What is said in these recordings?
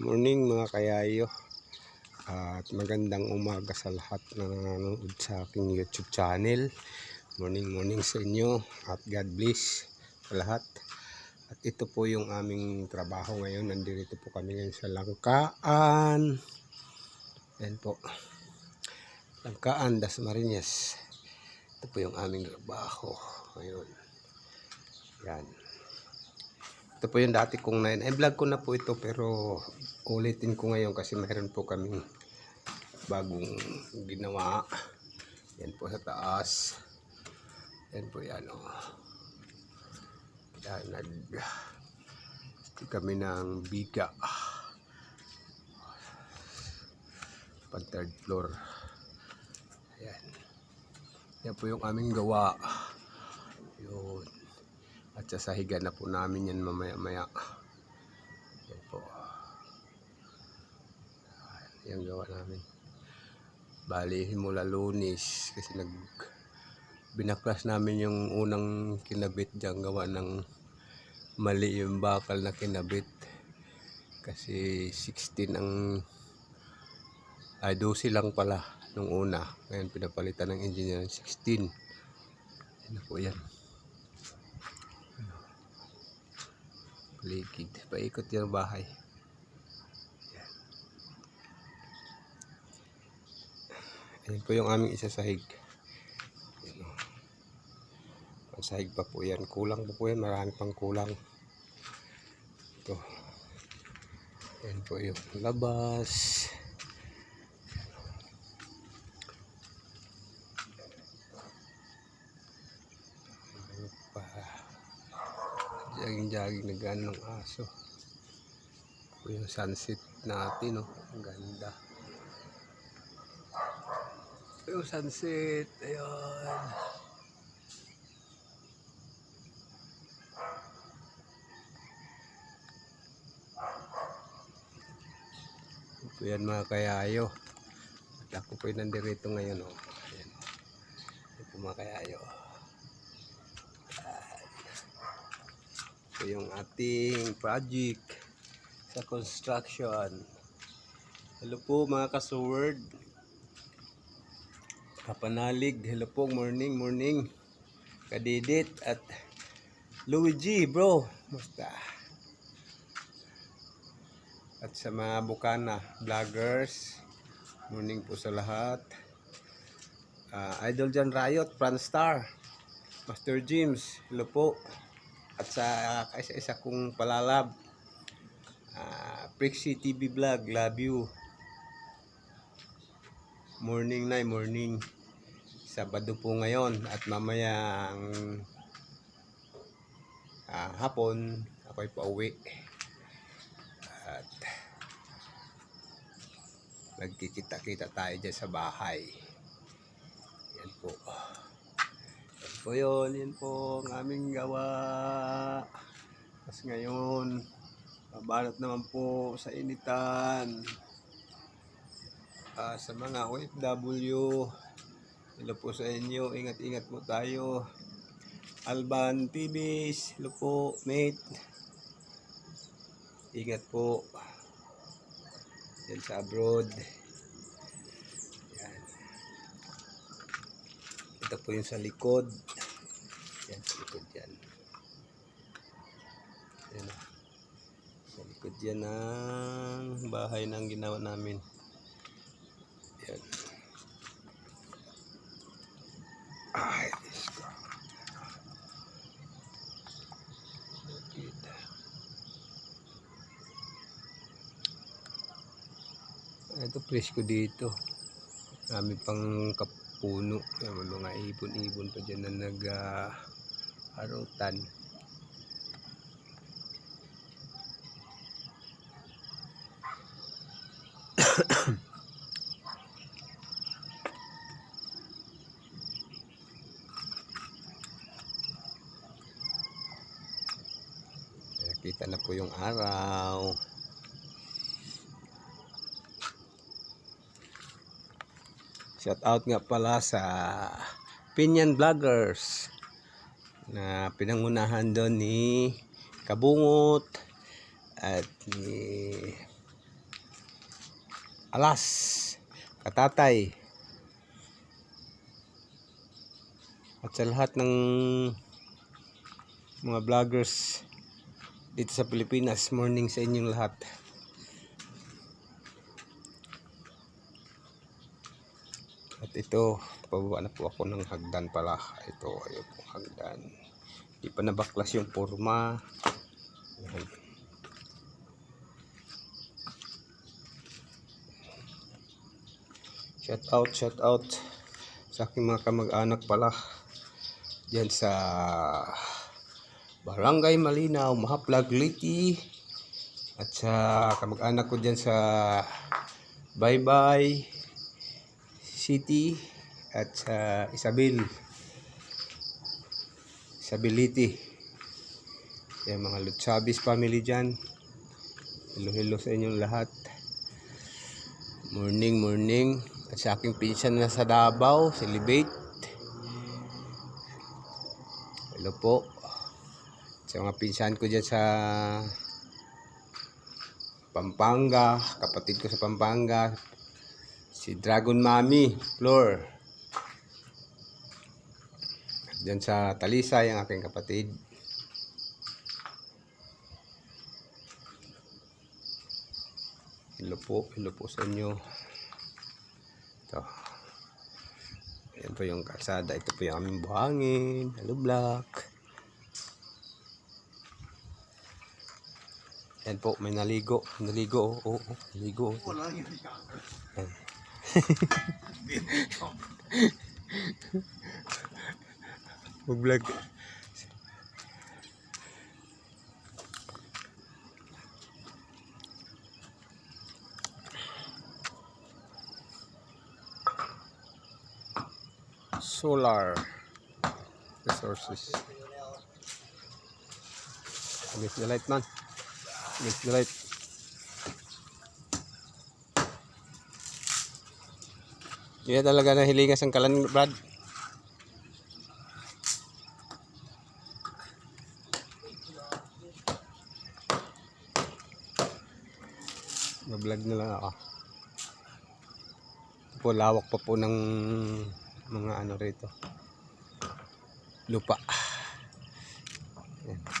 Morning mga kayayo. At magandang umaga sa lahat na nanonood sa aking YouTube channel. Morning morning sa inyo at God bless sa lahat. At ito po yung aming trabaho ngayon. Nandito po kami ngayon sa Langkaan. Yan po. Langkaan, Das Marinas. Ito po yung aming trabaho ngayon. Yan. Ito po yung dati kong na vlog ko na po ito pero ulitin ko ngayon kasi mayroon po kaming bagong ginawa. Yan po sa taas. Yan po yan o. Yan, nag kami ng biga. Pan third floor. Yan. Yan po yung aming gawa. Yun. At sasahigan na po namin yan mamaya-maya. Yan po. Yan gawa namin. Bali, mula lunis kasi nag binaklas namin yung unang kinabit dyan gawa ng mali yung bakal na kinabit kasi 16 ang ay 12 lang pala nung una ngayon pinapalitan ng engineer ng 16 yan na po yan paligid. Paikot yung bahay. Yan. Ayan po yung aming isa sahig. Yan o. Ang sahig pa po yan. Kulang po po yan. Marami pang kulang. Ito. Yan po yung labas. Ano pa? Jogging-jogging na ng aso. Ito yung sunset natin, oh. Ang ganda. Yung sunset. Ayun. Ito yan mga kayayo. At ako po yung nandirito ngayon, oh. Ayan. Ito mga kayayo. Ito yung ating project sa construction. Hello po mga kasuword. Kapanalig. Hello po. Morning, morning. Kadidit at Luigi, bro. Musta? At sa mga bukana, vloggers. Morning po sa lahat. Ah, Idol Jan Riot, Franstar. Master James, hello po at sa isa-isa kong palalab uh, Prixie TV Vlog love you morning na morning. Sabado po ngayon at mamayang uh, hapon. Ako'y pauwi. At nagkikita-kita tayo dyan sa bahay. Yan po. Yan po yun, yan po ang aming gawa. Tapos ngayon, babanat naman po sa initan. Ah, sa mga OFW, hello po sa inyo, ingat-ingat po tayo. Alban PBs, hello po, mate. Ingat po. Yan sa abroad. Yan. Ito po yung sa likod. Yan, sa likod yan. Yan. Sa likod yan ng bahay ng ginawa namin. Yan. Ay, Diyos ko. Kita. Ito presko dito. Kami pang kapuno. Yan, mga ibon-ibon pa dyan na nag ah, harutan. Kaya Kita na po yung araw. Shout out nga pala sa Pinyan Vloggers na pinangunahan doon ni Kabungot at ni Alas, Katatay, at sa lahat ng mga vloggers dito sa Pilipinas, morning sa inyong lahat. At ito, pababa na po ako ng hagdan pala. Ito, ayun po hagdan. Di pa nabaklas yung forma. Ayan. Shout out, shout out sa aking mga kamag-anak pala. Diyan sa Barangay Malinaw, Mahaplag, Liti. At sa kamag-anak ko diyan sa Bye Bye City at sa Isabel. Isabeliti. Yan mga Lutsabis family dyan. Hello, hello sa inyong lahat. Morning, morning. At sa aking pinsan na sa Davao, si Libate. Hello po. Sa mga pinsan ko dyan sa Pampanga, kapatid ko sa Pampanga, si Dragon Mami, Flor. Diyan sa Talisay, ang aking kapatid. Hello po, hello po sa inyo. Ito. Ayan po yung kalsada. Ito po yung aming buhangin. Hello, Black. Ayan po, may naligo. Naligo, oo. Oh, oh, naligo. oh. Ayan. Mag-vlog. Solar resources. Miss the light man. Light. Hindi talaga nahilingas ang kalan, Brad. Mag-vlog na lang ako. Po, lawak pa po ng mga ano rito. Lupa. Yan.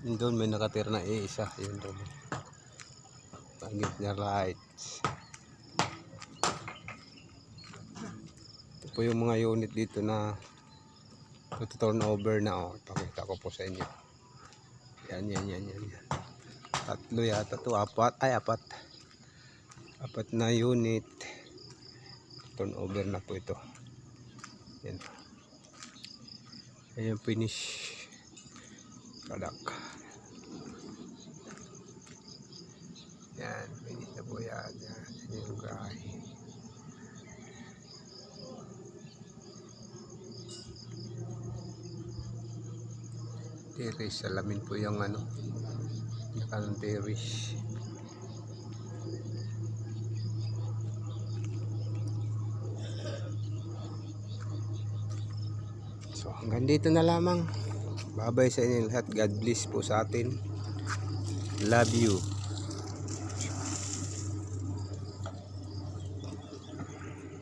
Yun doon may nakatira na isa. Yun doon. Pangit niya lights. Ito po yung mga unit dito na ito turnover na oh. Ipakita ko po sa inyo. Yan, yan, yan, yan. yan. Tatlo yata to. Apat. Ay, apat. Apat na unit. Turnover na po ito. Yan. Yan finish product. Yan. Finish na po yan. Yan. Yan yung lugar. Terrace. Salamin po yung ano. Nakalong terrace. So hanggang dito na lamang. Babay sa inyo lahat. God bless po sa atin. Love you.